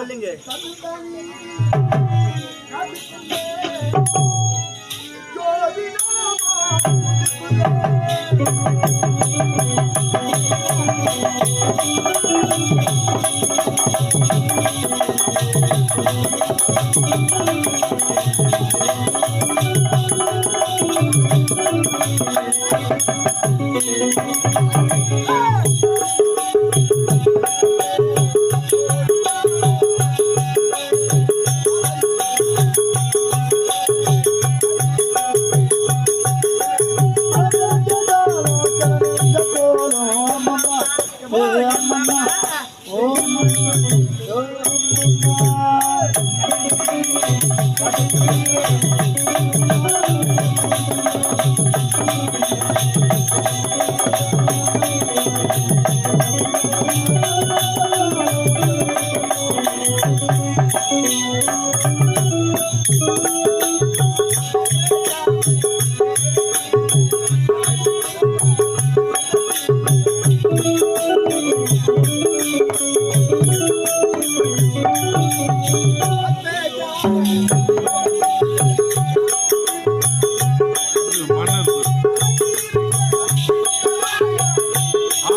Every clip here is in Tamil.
சொல்லுங்க.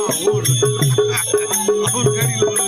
ಅವ್ರ ಅವ್ರ ಗಾಡಿ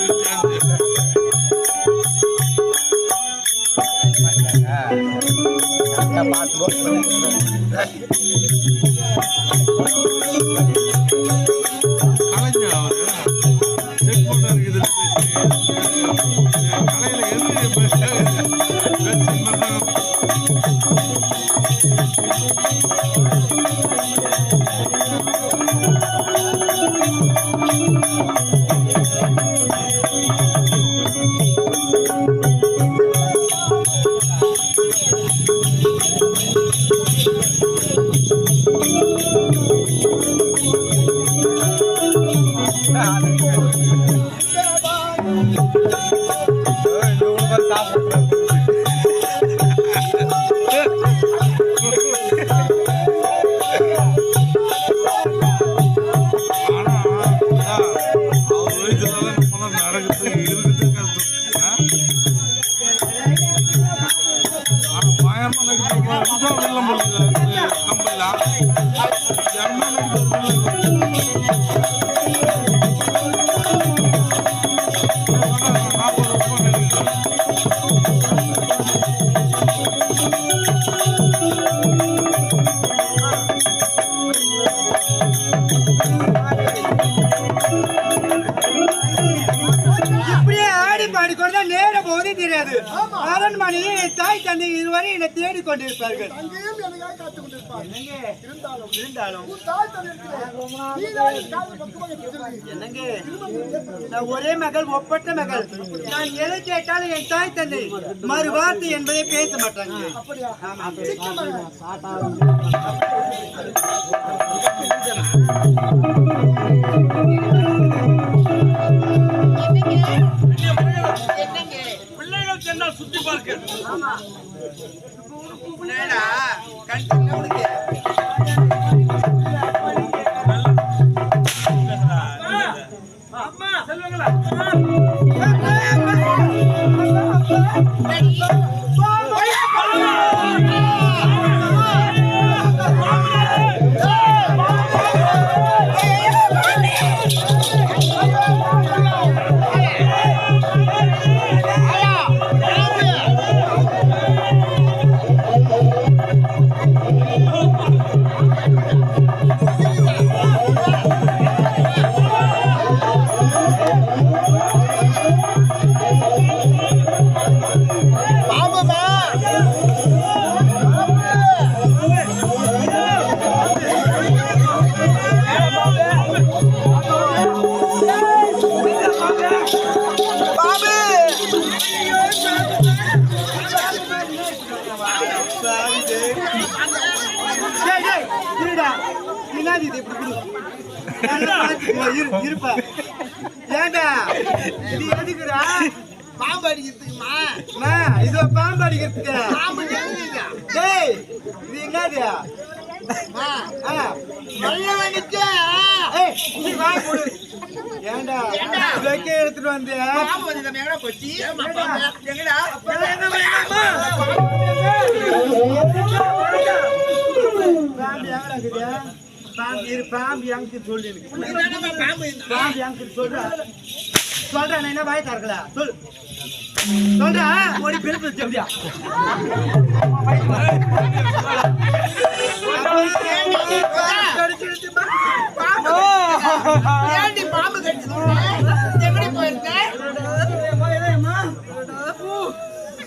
கொண்டிருப்பார்கள் அங்கேயும் எனக்காக காத்துக் கொண்டிருப்பார். என்னங்க? இருந்தாலும் இருந்தாலும். நான் ஒரே மகள் ஒப்பற்ற மகள். நான் எதை கேட்டாலும் என் தாய் தந்தை மறு வார்த்தை என்பதை பேச மாட்டாங்க. பிள்ளைகள் சென்றால் சுத்தி பார்க்க. என்னடா, கண்டிப்பா உனக்கு. அம்மா செல்வங்களா இருப்பா. ஏண்டா, இது எதுக்குடா? பாம்பு அடிக்கிறதுக்குமா? இது பாம்பு அடிக்கிறதுக்கு. பாம்பு? டேய், இது என்னது? வெக்க எடுத்துட்டு வந்தியா பாம்பு எங்கடா இருக்குது? பாம்பு இரு, பாம்பு எங்க சொல்லு எனக்கு. பாம்பு எங்க சொல்றா? சொல்றா, நான் என்ன வாய் திறக்கல? சொல். சொல்றா, ஓடி பெருப்பு வச்சு அப்படியா? கடிச்சு வச்சு பாம்பு.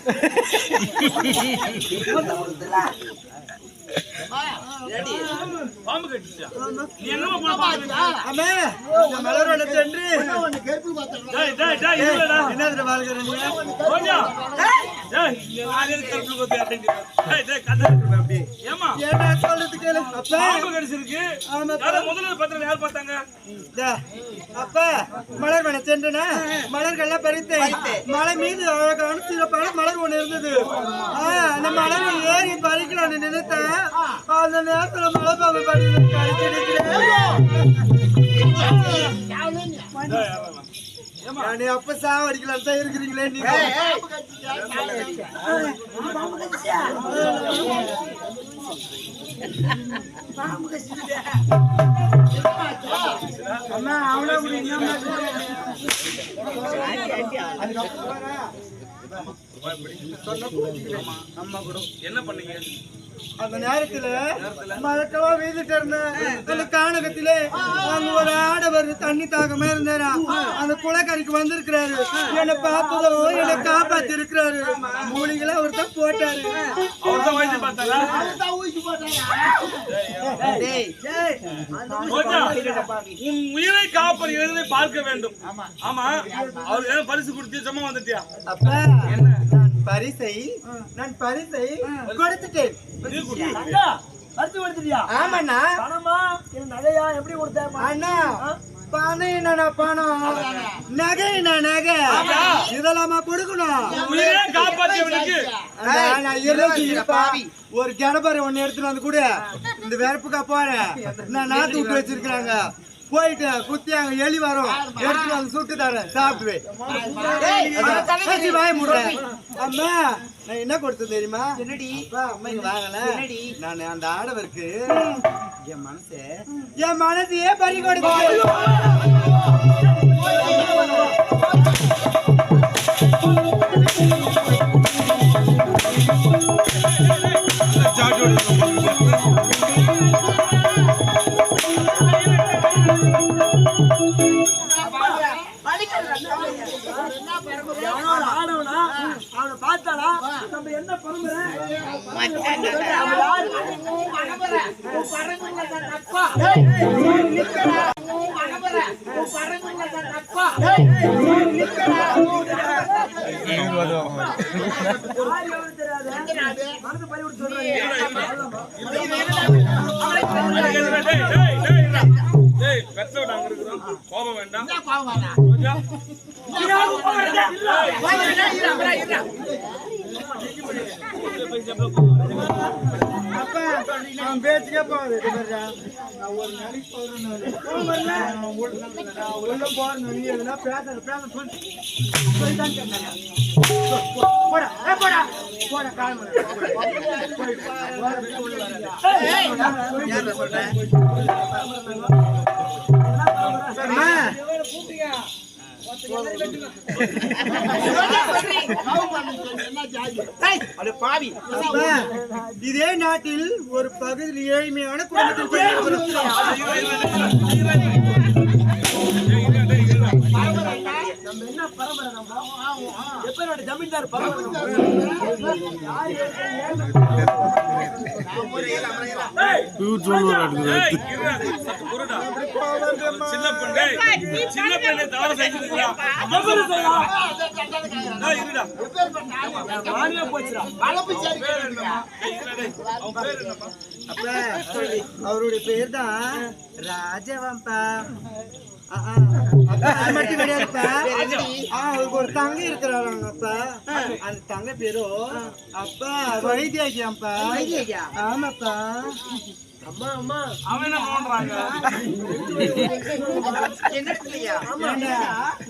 பாம்பு கடிச்சிச்சா நீ என்னமா அம்மே, சென்று. டேய் டேய் டேய்? கொஞ்சம் யார் பார்த்தாங்க அப்பா, மலர் வன மலர்கள்லாம் பறித்தேன் மலை மீது அழகான சிறப்பான மலர் ஒண்ணு இருந்தது ஆ, அந்த மலரை ஏறி பறிக்கலாம்னு நினைத்தேன் அந்த நேரத்துல மலை பாம்பு பறிச்சு நானே அப்ப சாவடிக்கலாம் தான் இருக்கிறீங்களே நீங்க. அம்மா அவளை விடுங்க என்ன பண்ணீங்க அந்த நேரத்துல மழக்கவா வீதிட்டு இருந்தேன் அந்த கானகத்திலே அங்க ஒரு ஆடவர் தண்ணி தாகமா இருந்தாரா குளக்கரைக்கு வந்திருக்கிறாரு. என்னை பார்த்ததோ என்னை காப்பாத்தி இருக்கிறாரு மூலிகளை அவர் தான் போட்டாரு உன் உயிரை பார்க்க வேண்டும். ஆமா. அவருக்கு ஏதாவது பரிசு கொடுத்து சும்மா வந்துட்டியா? அப்ப என்ன? நான் பரிசை நான் பரிசை கொடுத்துட்டேன். நீ குடி. ஆமாண்ணா பணமா? இல்ல நகையா? எப்படி கொடுத்த அண்ணா பணம் என்னண்ணா பணம் நகை என்ன நகை. இதெல்லாமா கொடுக்கணும். ஒரு கிணபரை ஒண்ணு எடுத்துட்டு வந்து கூட. இந்த வெறுப்புக்கா போறேன் நான் நாத்து விட்டு வச்சிருக்காங்க போயிட்டு குத்தி அங்க எலி வரும். எடுத்துட்டு வந்து சுட்டு தரேன். சாப்பிடுவேன். அம்மா. நான் என்ன கொடுத்தேன் தெரியுமா? என்னடி? அம்மா இங்க வாங்கல. நான் அந்த ஆடவருக்கு என் மனசு என் மனசையே பறி கொடுத்தேன் கோபம் வேண்டாம் பேச்சுக்கே போகுது இது பாருடா. நான் ஒரு நாளைக்கு போறேன் உள்ள போறேன் நீ எதுனா பேச பேச சொல்லு. சொல்லிதான் கேட்டாங்க. போடா. போடா. போடா கால் மணி இதே நாட்டில் ஒரு பகுதியில் ஏழ்மையான குடும்பத்தில் என்னம்மா? ஜமீன்தார் அவருடைய பேர் தான் ராஜவம்பா மட்டும் கிடையாதுப்பா அவருக்கு ஒரு தங்கை இருக்கிறாங்க அப்பா. அந்த தங்கை பேரு? அப்பா வைத்தியாக்கியாப்பா ஆமாப்பா. அம்மா அம்மா. அவன் என்ன பண்றாங்க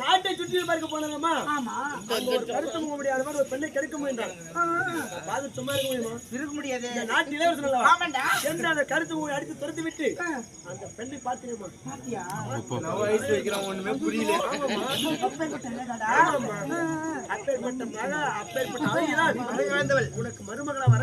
நாட்டை சுற்றி பார்க்க போனாங்கம்மா. கருத்து முக முடியாத மாதிரி ஒரு பெண்ணை கெடுக்க முயன்றாங்க. பாது சும்மா இருக்க முடியுமா? இருக்க முடியாது. இந்த நாட்டு இளவரசன் அல்லவா? ஆமாண்டா. சென்று அந்த கருத்து அடித்து துரத்தி விட்டு அந்த பெண்ணை பார்த்தீங்கம்மா பாத்தியா வயசு ஒண்ணுமே புரியல. அப்பேற்பட்ட மக அப்பேற்பட்ட வாழ்ந்தவள் உனக்கு மருமகளா வர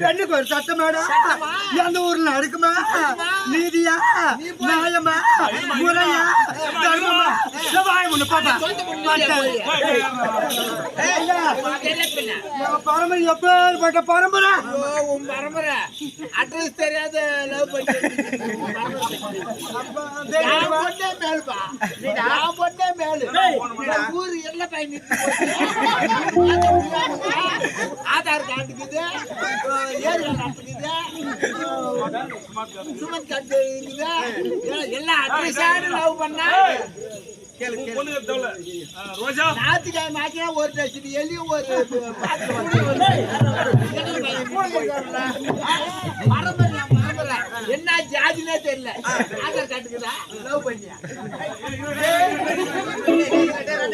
பெண்ணுக்கு ஒரு சட்டம் மேடம் எந்த ஊர்ல இருக்குமா? நீதியா? நியாயமா? முறையா? தர்மமா? செவ்வாய் ஒண்ணு போட்டா பரம்பரை. எப்பேற்பட்ட பரம்பரை பரம்பரை. அட்ரஸ் தெரியாத லவ் பண்ணி நான் ஊரு எல்லாம் பயணிட்டு ஆதார் கார்டுக்குது ஏரியா நடத்துக்குது சுமன் கார்டு இருக்குது. எல்லாம் அட்ரஸான லவ் பண்ணா. ஞாயிற்றுக்கிழமை ஆக்கினா ஒரு டெஸ்ட் எலியும் ஒரு பாத்து பரம்பரை பரம்பரை என்ன ஜாதினே தெரியல. ஆதார் காட்டுக்குதா லவ் பண்ணியா?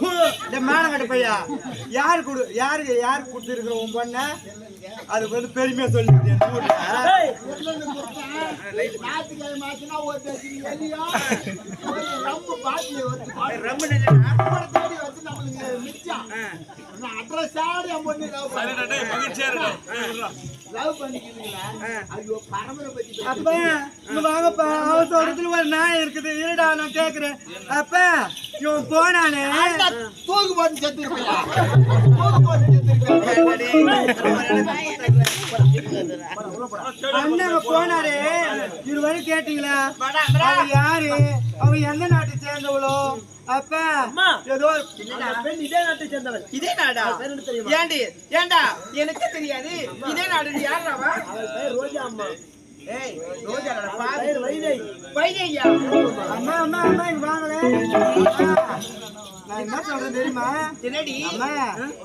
ஹு, டேய், மேடம் கட்ட பையா யாரு கொடு யாருக்கு யாருக்கு கொடுத்துருக்குற உன் பொண்ண? அதுக்கு வந்து பெருமையா சொல்லிட்டு என் ஊர்ல. அப்ப வாங்கப்பா அவன் சொல்றதுல ஒரு நாய் இருக்குது. இருடா நான் கேக்குறேன். அப்ப இவன் போனானே. அண்ணா, தூக்கு போட்டு செத்துருப்பியா தூக்கு போட்டு அண்ணன் போனாரே இருவரு கேட்டீங்களா? அவன் யாரு? அவன் எந்த நாட்டை சேர்ந்தவளோ? அப்ப. ஏதோ இதே நாட்டை சேர்ந்தவள் இதே நாடா? ஏண்டி? ஏண்டா? எனக்கு தெரியாது. இதே நாடு பெயர் ரோஜா அம்மா. வைதையா அம்மா அம்மா அம்மா இங்க வாங்களே நான் என்ன சொல்றேன் தெரியுமா? என்னடி? அம்மா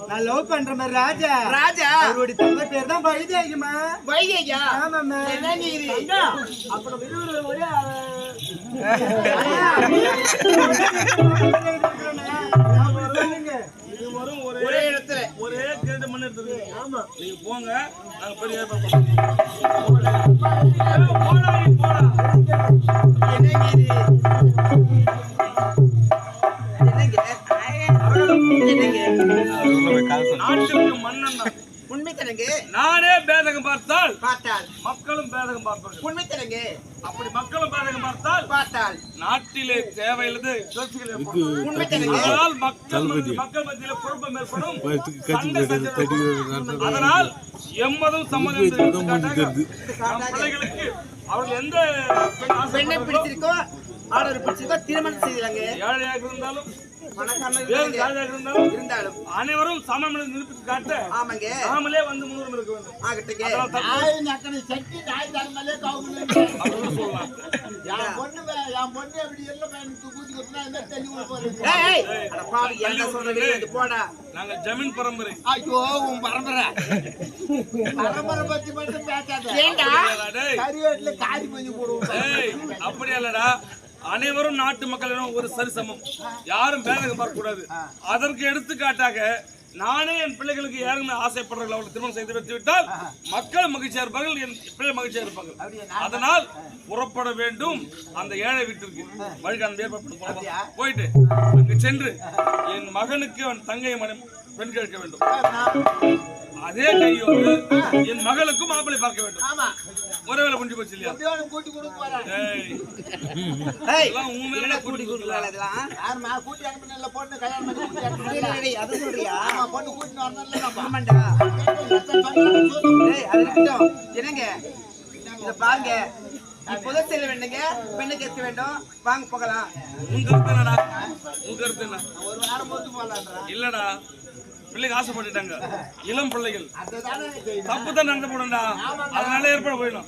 நான் லவ் பண்ற மாதிரி ராஜா. ராஜா? அவருடைய தந்தை பேர் தான் வைதேகிமா வைதையா ஆமாம்மா. என்ன நீ அண்ணா, அப்ப நம்ம இருவரும் ஒரே ஒரே ஒரே இடத்துல. ஒரே கிரீட மண் இருக்குது ஆமா. நீங்க போங்க. நாங்க பெரிய நீ போடா என்னங்க உண்மை தனங்க நானே பேதகம் பார்த்தால் பார்த்தால். மக்களும் பேதகம் பார்ப்பார்கள். உண்மை தனங்க அப்படி மக்களும் பேதகம் பார்த்தால் பார்த்தால். நாட்டிலே தேவையில்லது. உண்மை தனங்க அதனால் மக்கள் மக்கள் மத்தியில குழப்பம் ஏற்படும். அதனால் எம்மதும் சம்மதம் பிள்ளைகளுக்கு அவர்கள் எந்த பெண்ணை பிடிச்சிருக்கோ ஆடவர் பிடிச்சிருக்கோ திருமணம் செய்யலாங்க. ஏழையாக இருந்தாலும் இருந்தாலும் இருந்தாலும். அனைவரும் சமம் என்று நிரூபித்து காட்ட ஆமாங்க. நாமளே வந்து முன்னுரிமை இருக்க வேண்டும். ஆகட்டுங்க நாய் நக்கனை சட்டி நாய் தரமலே அப்படின்னு சொல்லலாம் என் பொண்ணு என் பொண்ணு அப்படி எல்லாம் எனக்கு கூட்டி கொடுத்தா என்ன தள்ளி விட போறீங்க ஏய் அட பாவி என்ன சொல்றது? இது போடா. நாங்க ஜமீன் பரம்பரை. ஐயோ உன் பரம்பரை. பரம்பரை பத்தி மட்டும் பேசாத. ஏண்டா? டேய். கறிவேட்டில காரி பண்ணி போடுவோம். ஏய் அப்படி இல்லடா அனைவரும் நாட்டு மக்களிடம் ஒரு சரிசமம். யாரும் பேதகம் பார்க்க கூடாது அதற்கு எடுத்துக்காட்டாக நானே என் பிள்ளைகளுக்கு யாருமே ஆசைப்படுறார்கள் அவர்கள் திருமணம் செய்து வைத்து விட்டால் மக்கள் மகிழ்ச்சியா இருப்பார்கள் என் பிள்ளை மகிழ்ச்சியா இருப்பார்கள். அதனால் புறப்பட வேண்டும் அந்த ஏழை வீட்டிற்கு. வழிக்கு அந்த ஏற்பாடு. போயிட்டு அங்கு சென்று என் மகனுக்கு அவன் தங்கை மனம் பெண் கேட்க வேண்டும். அதே கையோடு என் மகளுக்கும் மாப்பிள்ளை பார்க்க வேண்டும். ஒரே வேலை முடிஞ்சு போச்சு இல்லையா? கூட்டி கொடுக்க போறேன் உன் மேல கூட்டி கொடுக்கலாம் கூட்டி பொண்ணு கல்யாணம் பண்ணி கூட்டி அது சொல்றியா? ஆமா பொண்ணு டேய், அது. என்னங்க? இத பாருங்க. இப்போதான் செல்ல வேண்டுங்க பெண்ணுக்கு எத்த வேண்டும். வாங்க போகலாம். உன் கருத்து என்னடா? உன் கருத்து என்ன? ஒரு வாரம் போலான்றா இல்லடா. பிள்ளைங்க ஆசைப்பட்டுட்டாங்க. இளம் பிள்ளைகள். தப்பு தான் நடந்து போடும்டா அதனால ஏற்பாடு போயிடும்